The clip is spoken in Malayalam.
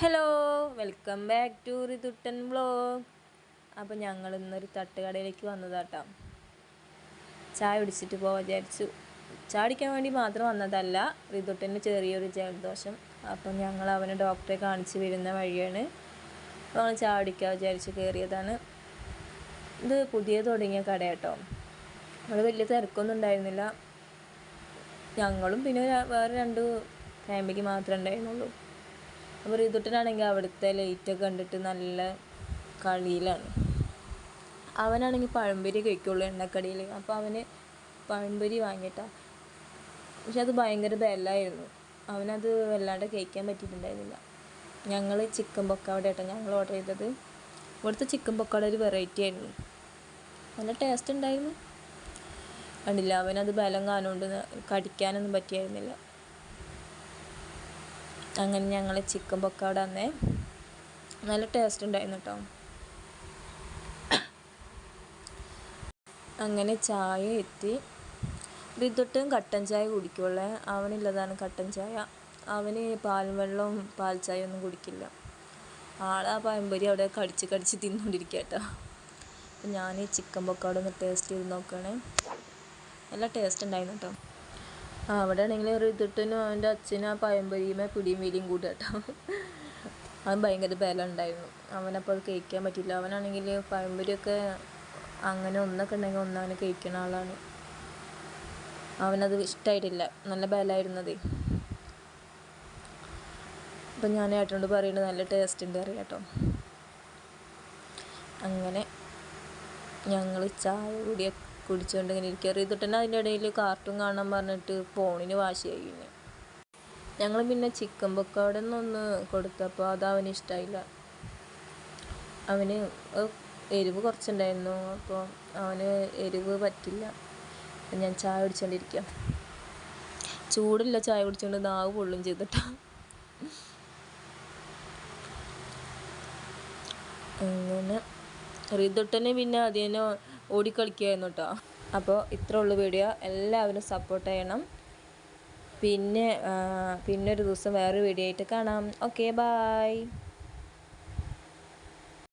Hello welcome back to Rithuttan vlog അപ്പോൾ ഞങ്ങൾ ഇന്നൊരു തട്ടുകടയിലേക്ക് വന്നതാട്ടോ. ചായ കുടിച്ചിട്ട് പോകാൻ വിചാരിച്ചു. ചായ കുടിക്കാൻ വേണ്ടി മാത്രം വന്നതല്ല റിതുട്ടന് ചെറിയൊരു ജലദോഷം. അപ്പം ഞങ്ങൾ അവനെ ഡോക്ടറെ കാണിച്ച് വരുന്ന വഴിയാണ്. അപ്പോൾ ഞങ്ങൾ ചായ കുടിക്കാൻ വിചാരിച്ച് കയറിയതാണ് ഇത് പുതിയ തുടങ്ങിയ കട കേട്ടോ അവിടെ വലിയ തിരക്കൊന്നും ഉണ്ടായിരുന്നില്ല. ഞങ്ങളും പിന്നെ വേറെ രണ്ട് ഫാമിലിക്ക് മാത്രമേ ഉണ്ടായിരുന്നുള്ളൂ. അപ്പോൾ റീതുട്ടനാണെങ്കിൽ അവിടുത്തെ ലൈറ്റൊക്കെ കണ്ടിട്ട് നല്ല കളിയിലാണ്. അവനാണെങ്കിൽ പഴംപൊരി കഴിക്കുള്ളൂ എണ്ണക്കടിയിൽ അപ്പോൾ അവന് പഴംപൊരി വാങ്ങിയിട്ടാ. പക്ഷെ അത് ഭയങ്കര ബെല്ലായിരുന്നു. അവനത് വല്ലാണ്ട് കഴിക്കാൻ പറ്റിയിട്ടുണ്ടായിരുന്നില്ല. ഞങ്ങൾ ചിക്കൻ പൊക്കാവട ആട്ടോ ഞങ്ങൾ ഓർഡർ ചെയ്തത്. ഇവിടുത്തെ ചിക്കൻ പൊക്കയുടെ ഒരു വെറൈറ്റി ആയിരുന്നു. നല്ല ടേസ്റ്റ് ഉണ്ടായിരുന്നു. കണ്ടില്ല അവനത് ബലം കാണുകൊണ്ട് കടിക്കാനൊന്നും പറ്റിയായിരുന്നില്ല. അങ്ങനെ ഞങ്ങൾ ചിക്കൻ പൊക്കാട അന്നേ നല്ല ടേസ്റ്റ് ഉണ്ടായിരുന്നു കേട്ടോ അങ്ങനെ ചായ എത്തി. റിതൊട്ടും കട്ടൻ ചായ കുടിക്കുള്ളേ. അവനില്ലതാണ് കട്ടൻ ചായ. അവന് പാൽ വെള്ളവും പാൽ ചായ ഒന്നും കുടിക്കില്ല. ആളാ പഴംപൊരി അവിടെ കടിച്ച് കടിച്ച് തിന്നുകൊണ്ടിരിക്കുക കേട്ടോ അപ്പം ഞാൻ ഈ ചിക്കൻ പൊക്കാടൊന്ന് ടേസ്റ്റ് ചെയ്ത് നോക്കുകയാണ് നല്ല ടേസ്റ്റ് ഉണ്ടായിരുന്നു കേട്ടോ അവിടെ ആണെങ്കിൽ റിതുട്ടനും അവന്റെ അച്ഛനും ആ പഴംപൊരിയുമേ പിടിയും വീടിയും കൂട്ടുക കേട്ടോ. അവൻ ഭയങ്കര ബലമുണ്ടായിരുന്നു. അവനപ്പോൾ അത് കഴിക്കാൻ പറ്റില്ല അവനാണെങ്കിൽ പഴംപൊരിയൊക്കെ അങ്ങനെ ഒന്നൊക്കെ ഉണ്ടെങ്കിൽ ഒന്നവനെ കഴിക്കുന്ന ആളാണ്. അവനത് ഇഷ്ടമായിട്ടില്ല നല്ല ബലമായിരുന്നതേ. അപ്പം ഞാൻ ഏട്ടനോട് പറയുന്നത് നല്ല ടേസ്റ്റ് ഉണ്ട് അറിയാം കേട്ടോ. അങ്ങനെ ഞങ്ങൾ ചായ കൂടി കുടിച്ചുകൊണ്ട് ഇങ്ങനെ ഇരിക്കുക റിതുട്ടൻ അതിന്റെ ഇടയിൽ കാർട്ടൂൺ കാണാൻ പറഞ്ഞിട്ട് ഫോണിന് വാശി പിന്നെ ഞങ്ങൾ പിന്നെ ചിക്കൻ പൊക്കാട ഒന്ന് കൊടുത്തപ്പോൾ അത് അവന് ഇഷ്ടമായില്ല അവന് എരിവ് കുറച്ചുണ്ടായിരുന്നു. അപ്പോൾ അവന് എരിവ് പറ്റില്ല. ഞാൻ ചായ കുടിച്ചുകൊണ്ടിരിക്കുക ചൂടില്ല ചായ കുടിച്ചുകൊണ്ട് നാവ് പൊള്ളും ചെയ്തിട്ടാ. അങ്ങനെ. റിതുട്ടന് പിന്നെ അതിനെ ഓടിക്കളിക്കുകയായിരുന്നു കേട്ടോ അപ്പോൾ ഇത്ര ഉള്ളു വീഡിയോ എല്ലാവരും സപ്പോർട്ട് ചെയ്യണം. പിന്നെ പിന്നൊരു ദിവസം വേറൊരു വീഡിയോ ആയിട്ട് കാണാം. Okay bye